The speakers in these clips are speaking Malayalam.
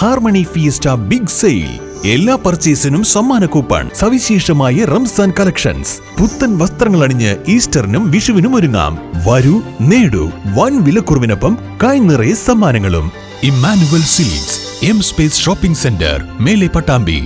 Harmony fiesta big sale. എല്ലാ പർച്ചേസിനും സമ്മാന കൂപ്പൺ സവിശേഷമായ റംസാൻ കളക്ഷൻസ്. പുത്തൻ വസ്ത്രങ്ങൾ അണിഞ്ഞ് ഈസ്റ്ററിനും വിഷുവിനും ഒരുങ്ങാം. വരൂ നേടൂ വൻ വിലക്കുറവിനൊപ്പം കായ് നിറയെ സമ്മാനങ്ങളും. Immanuel Silks M Space shopping centre മേലെ പട്ടാമ്പി.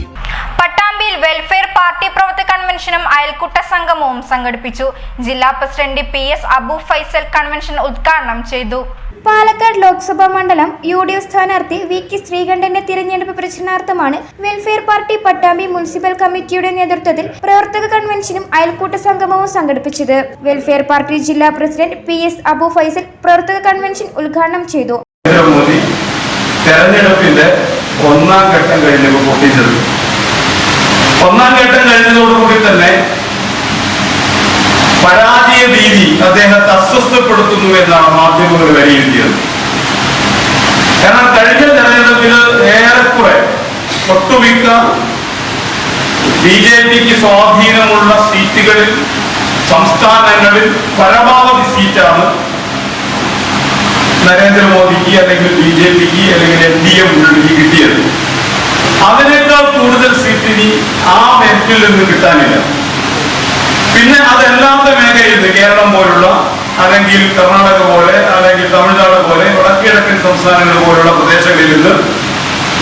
പട്ടാമ്പിയിൽ വെൽഫെയർ പാർട്ടി പ്രവർത്തക കൺവെൻഷനും അയൽക്കൂട്ട സംഗമവും സംഘടിപ്പിച്ചു. ജില്ലാ president P S Abu Faisal convention ഉദ്ഘാടനം ചെയ്തു. പാലക്കാട് ലോക്സഭാ മണ്ഡലം യു ഡി എഫ് സ്ഥാനാർത്ഥി വി കെ ശ്രീകണ്ഠന്റെ തിരഞ്ഞെടുപ്പ് പ്രചരണാർത്ഥമാണ് വെൽഫെയർ പാർട്ടി പട്ടാമ്പി മുനിസിപ്പൽ കമ്മിറ്റിയുടെ നേതൃത്വത്തിൽ പ്രവർത്തക കൺവെൻഷനും അയൽക്കൂട്ട സംഗമവും സംഘടിപ്പിച്ചത്. വെൽഫെയർ പാർട്ടി ജില്ലാ president P S Abu Faisal പ്രവർത്തക കൺവെൻഷൻ ഉദ്ഘാടനം ചെയ്തു. ഒന്നാം ഘട്ടം ഒന്നാം ഘട്ടം കഴിഞ്ഞതോടുകൂടി തന്നെ പരാജയ ഭീതി അദ്ദേഹത്തെ അസ്വസ്ഥപ്പെടുത്തുന്നു വിലയിരുത്തിയത് കാരണം കഴിഞ്ഞ തെരഞ്ഞെടുപ്പിൽ ഏറെക്കുറെ ഒട്ടുമിക്ക ബി ജെ പിക്ക് സ്വാധീനമുള്ള സീറ്റുകളിൽ സംസ്ഥാനങ്ങളിൽ പരമാവധി സീറ്റാണ് നരേന്ദ്രമോദിക്ക് അല്ലെങ്കിൽ ബി ജെ പിക്ക് അല്ലെങ്കിൽ എൻ ഡി എ മുന്നണിക്ക് കിട്ടിയത്. അതിനേക്കാൾ കൂടുതൽ സീറ്റ് ഇനി ആ മെറ്റിൽ നിന്ന് കിട്ടാനില്ല. പിന്നെ അതല്ലാത്ത മേഖലയിൽ കേരളം പോലുള്ള അല്ലെങ്കിൽ കർണാടക പോലെ അല്ലെങ്കിൽ തമിഴ്നാട് പോലെ വടക്കിഴക്കൻ സംസ്ഥാനങ്ങൾ പോലുള്ള പ്രദേശങ്ങളിൽ നിന്ന്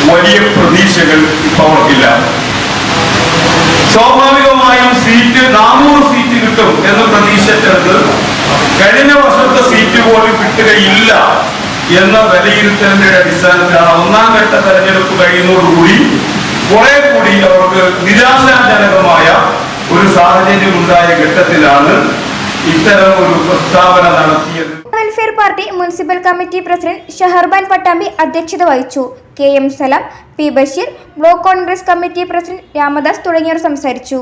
വലിയ പ്രതീക്ഷകൾ ഇപ്പൊ അവർക്കില്ല. സ്വാഭാവികമായും സീറ്റ് നാനൂറ് സീറ്റ് കിട്ടും എന്ന് പ്രതീക്ഷിച്ചത് കഴിഞ്ഞ വർഷത്തെ സീറ്റ് പോലും കിട്ടുകയില്ല എന്ന വിലയിരുത്തലിന്റെ അടിസ്ഥാനത്തിലാണ് ഒന്നാം ഘട്ട തെരഞ്ഞെടുപ്പ് കഴിയുന്നതോടുകൂടി കുറെ കൂടി അവർക്ക് നിരാശാജനകമായ ഒരു സാഹചര്യം ഉണ്ടായ ഘട്ടത്തിലാണ് ഇത്തരം ഒരു പ്രസ്താവന നടത്തിയത്. Welfare party municipal committee president Shaharban Pattambi അധ്യക്ഷത വഹിച്ചു K M Salam P Basheer block Congress committee president Ramdas തുടങ്ങിയവർ സംസാരിച്ചു.